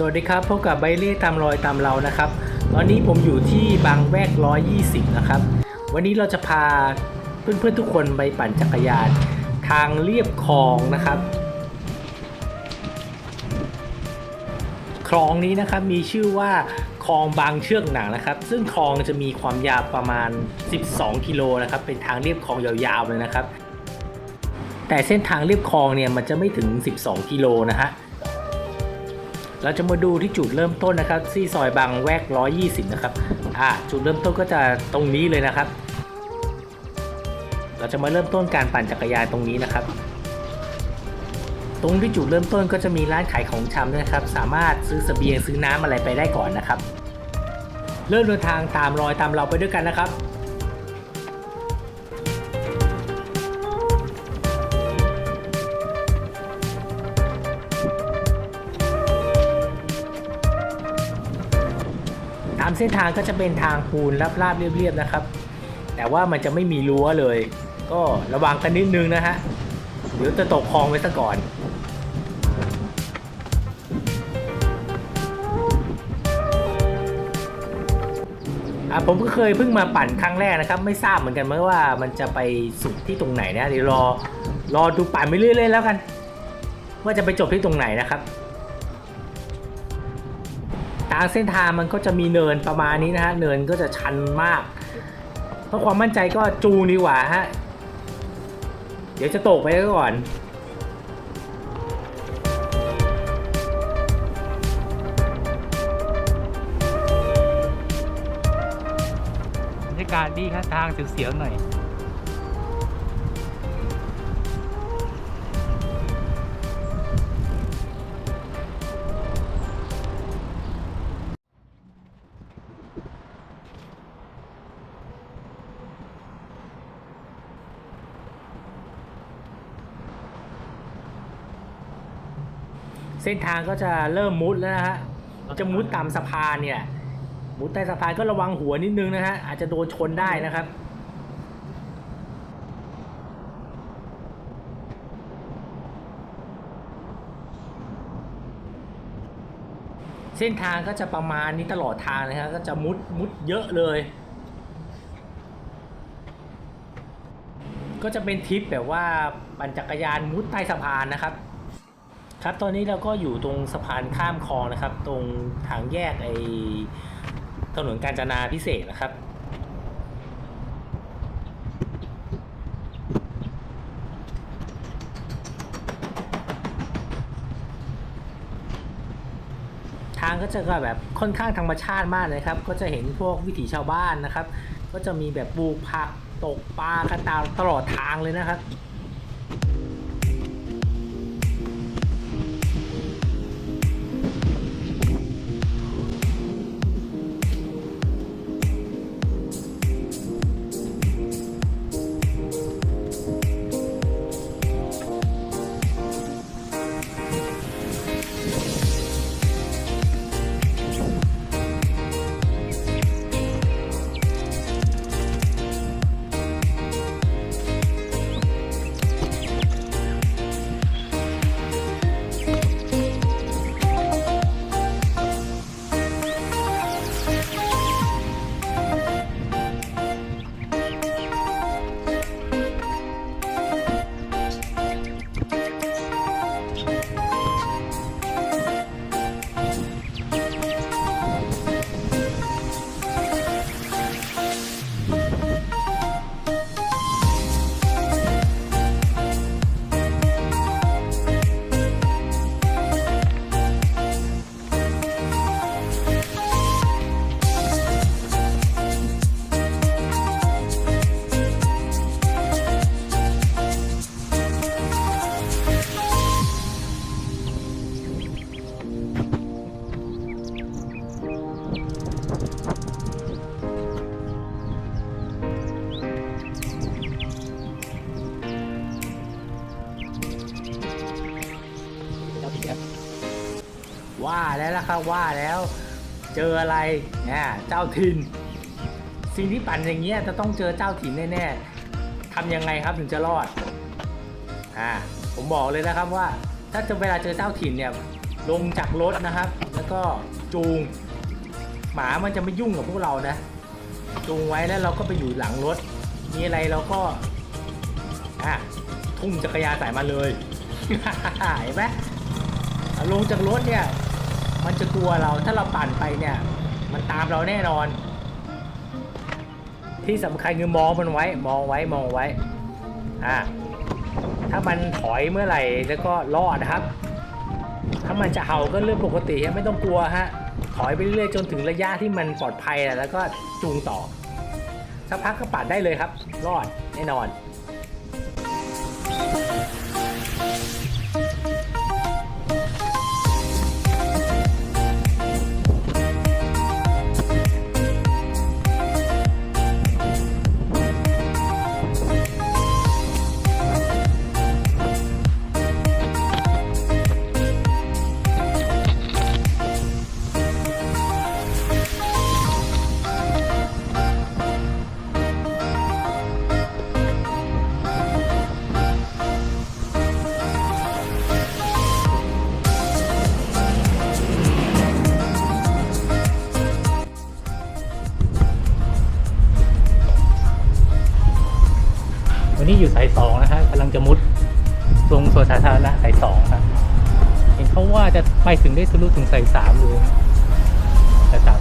สวัสดีครับ พบกับไบเล่ตามรอยตามเรานะครับ ตอนนี้ผมอยู่ที่บางแวก 120 นะครับ วันนี้เราจะพาเพื่อนๆทุกคนไปปั่นจักรยาน ทางเรียบคลองนะครับ คลองนี้นะครับมีชื่อว่าคลองบางเชือกหนังนะครับ ซึ่งคลองจะมีความยาวประมาณ 12 กิโลนะครับ เป็นทางเรียบคลองยาวๆเลยนะครับ แต่เส้นทางเรียบคลองเนี่ยมันจะไม่ถึง 12 กิโลนะฮะ เราจะมาดูที่จุดเริ่มต้นนะครับที่ซอยบางแวก 120 นะครับ อ่า จุดเริ่มต้นก็จะตรงนี้เลยนะครับ เราจะมาเริ่มต้นการปั่นจักรยานตรงนี้นะครับ ตรงที่จุดเริ่มต้นก็จะมีร้านขายของชำนะครับ สามารถซื้อเสบียงซื้อน้ำอะไรไปได้ก่อนนะครับ เริ่มเดินทางตามรอยตามเราไปด้วยกันนะครับ เส้นทางก็จะเป็นทางปูนราบๆเรียบๆนะครับ แต่ว่ามันจะไม่มีรั้วเลย ก็ระวังกันนิดนึงนะฮะเดี๋ยวจะตกคลองไว้ซะก่อนอะผมก็เคยเพิ่งมาปั่นครั้งแรกนะครับ ไม่ทราบเหมือนกันไหมว่ามันจะไปสุดที่ตรงไหนนะเดี๋ยวรอรอดูปั่นไปเรื่อยๆแล้วกัน ว่าจะไปจบที่ตรงไหนนะครับางเส้นทางมันก็จะมีเนินประมาณนี้นะฮะ เนินก็จะชันมาก เพื่อความมั่นใจก็จูงดีกว่าฮะ เดี๋ยวจะตกไปก่อนบรรยากาศดีครับทางเสียวๆหน่อย เส้นทางก็จะเริ่มมุดแล้วนะฮะจะมุดตามสะพานเนี่ย มุดใต้สะพานก็ระวังหัวนิดนึงนะฮะอาจจะโดนชนได้นะครับเส้นทางก็จะประมาณนี้ตลอดทางนะครับก็จะมุดมุดเยอะเลย ก็จะเป็นทริปแบบว่าปั่นจักรยานมุดใต้สะพานนะครับ ครับตอนนี้เราก็อยู่ตรงสะพานข้ามคลองนะครับ ตรงทางแยกไอถนนกาญจนาพิเศษนะครับ ทางก็จะแบบค่อนข้างธรรมชาติมากเลยครับ ก็จะเห็นพวกวิถีชาวบ้านนะครับ ก็จะมีแบบปลูกผักตกปลากันตาตลอดทางเลยนะครับ ว่าแล้วล่ะครับว่าแล้ว เจออะไรเนี่ยเจ้าถิ่นสิ่งที่ปั่นอย่างเงี้ยจะต้องเจอเจ้าถิ่นแน่ๆทำยังไงครับถึงจะรอดอ่าผมบอกเลยนะครับว่า ถ้าจะเวลาเจอเจ้าถิ่นเนี่ยลงจากรถนะครับ แล้วก็จูง หมามันจะไม่ยุ่งกับพวกเรานะ จูงไว้แล้วเราก็ไปอยู่หลังรถ มีอะไรเราก็อะทุ่มจักรยานใส่มาเลยเห็นไหมลงจากรถเนี่ย มันจะกลัวเราถ้าเราปั่นไปเนี่ย มันตามเราแน่นอน ที่สำคัญคือมองมันไว้ มองไว้มองไว้อะถ้ามันถอยเมื่อไหร่แล้วก็รอดนะครับ ถ้ามันจะเห่าก็เรื่องปกติฮะไม่ต้องกลัวฮะถอยไปเรื่อยๆจนถึงระยะที่มันปลอดภัยแล้วก็จูงต่อสักพักก็ปัดได้เลยครับ รอดแน่นอน สาธารณะสายสองครับ เห็นเขาว่าจะไปถึงได้ทะลุถึงสายสามเลยสายสาม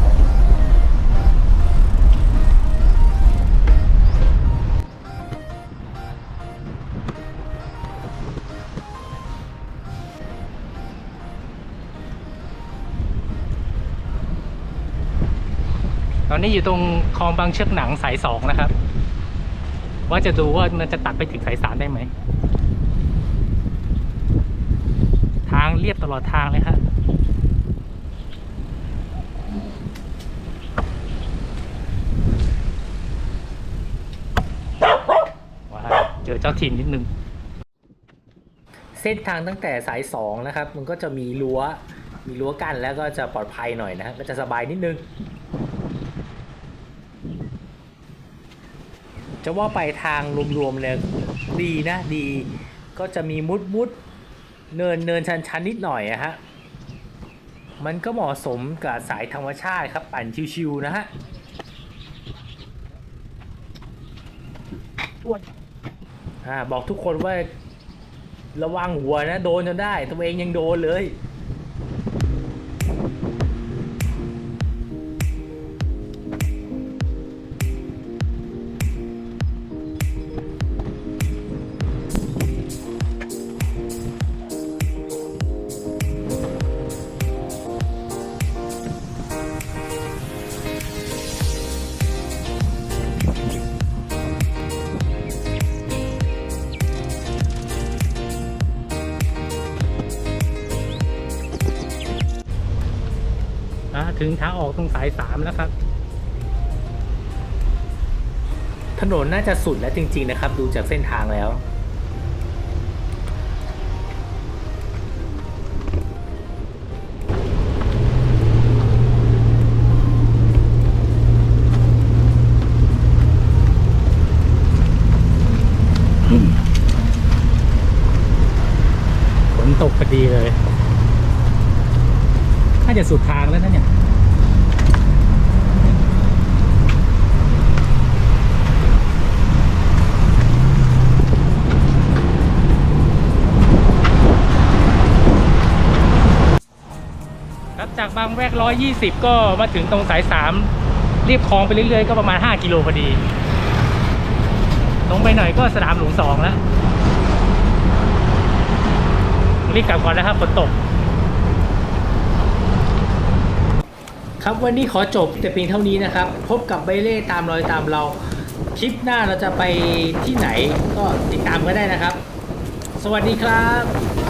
ตอนนี้อยู่ตรงคลองบางเชือกหนังสายสองนะครับ ว่าจะดูว่ามันจะตัดไปถึงสายสามได้ไหม ทางเรียบตลอดทางเลยครับว้าวเจอเจ้าถิ่นนิดนึง เส้นทางตั้งแต่สายสองนะครับ มันก็จะมีรั้ว มีรั้วกั้นแล้วก็จะปลอดภัยหน่อยนะ ก็จะสบายนิดนึงจะว่าไปทางรวมๆเลยดีนะดีก็จะมีมุดมุด เนินเนินชันชันๆนิดหน่อยอะฮะ มันก็เหมาะสมกับสายธรรมชาติครับ ปั่นชิวๆนะฮะอ่าบอกทุกคนว่าระวังหัวนะ โดนจนได้ ตัวเองยังโดนเลย ถึงทางออกตรงสายสามแล้วครับ ถนนน่าจะสุดแล้วจริง ๆ นะครับ ดูจากเส้นทางแล้ว ฝนตกพอดีเลย น่าจะสุดทางแล้วนะเนี่ย จากบางแวก120ก็มาถึงตรงสาย3เรียบคลองไปเรื่อยๆ ก็ประมาณ 5 กิโลพอดี ลงไปหน่อยก็สนามหลวงสองแล้วรีบกลับก่อนนะครับฝนตก ครับวันนี้ขอจบแต่เพียงเท่านี้นะครับ พบกับใบเล่ตามรอยตามเรา คลิปหน้าเราจะไปที่ไหนก็ติดตามก็ได้นะครับ สวัสดีครับ